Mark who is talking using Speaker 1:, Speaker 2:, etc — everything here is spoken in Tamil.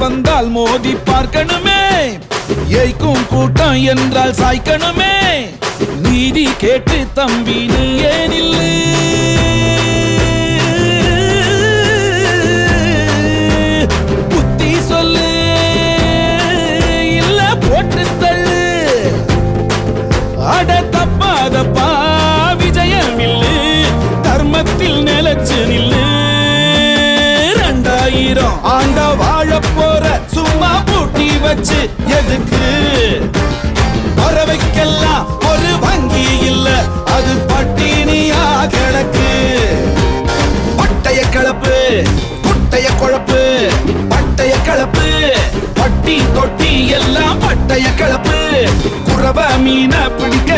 Speaker 1: வந்தால் மோதி பார்க்கணுமே. ஏய்க்கும் கூட்டம் என்றால் சாய்க்கணுமே. நீதி கேட்டு தம்பி நீ ஏனில்லை. புத்தி சொல்லு. இல்ல போட்டு தள்ளு. அட தப்பாதப்பா விஜயம் இல்லு தர்மத்தில் நிலச்சு நில்லு. ஆயிரம். ஆண்ட வாழ போற சும்மா பூட்டி வச்சு எதுக்கு? பறவைக்கெல்லாம் ஒரு வங்கி இல்ல அது பட்டினியா கிடக்கு. பட்டைய கலப்பு குட்டைய குழப்பு பட்டைய கலப்பு பட்டி தொட்டி எல்லாம் பட்டைய கலப்பு குறவ மீன பிடிக்க